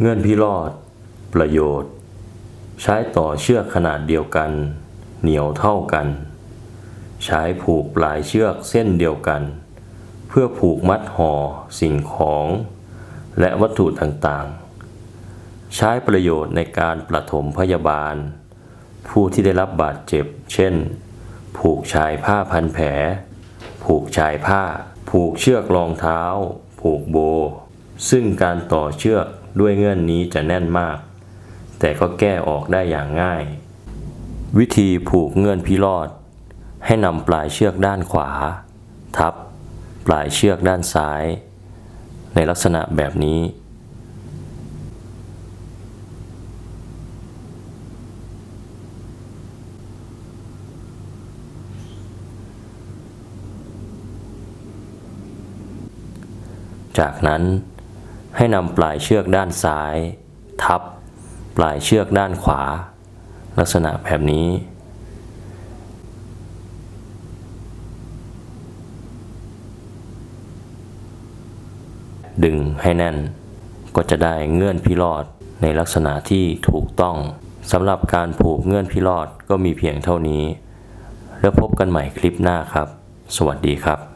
เงื่อนพิรอด ประโยชน์ ใช้ต่อเชือกขนาดเดียวกัน เหนียวเท่ากัน ใช้ผูกปลายเชือกเส้นเดียวกัน เพื่อผูกมัดห่อสิ่งของ และวัตถุต่างๆ ใช้ประโยชน์ในการประถมพยาบาล ผู้ที่ได้รับบาดเจ็บ เช่น ผูกชายผ้าพันแผล ผูกชายผ้า ผูกเชือกรองเท้า ผูกโบ ซึ่งการต่อเชือกด้วยเงื่อนนี้จะแน่นมาก แต่ก็แก้ออกได้อย่างง่าย วิธีผูกเงื่อนพิรอด ให้นำปลายเชือกด้านขวา ทับ ปลายเชือกด้านซ้าย ในลักษณะแบบนี้ จากนั้น ให้นำปลายเชือกด้านซ้าย ทับ ปลายเชือกด้านขวา ลักษณะแบบนี้ ดึงให้แน่น ก็จะได้เงื่อนพิรอดในลักษณะที่ถูกต้องสำหรับการผูกเงื่อนพิรอดก็มีเพียงเท่านี้ แล้วพบกันใหม่คลิปหน้าครับ สวัสดีครับ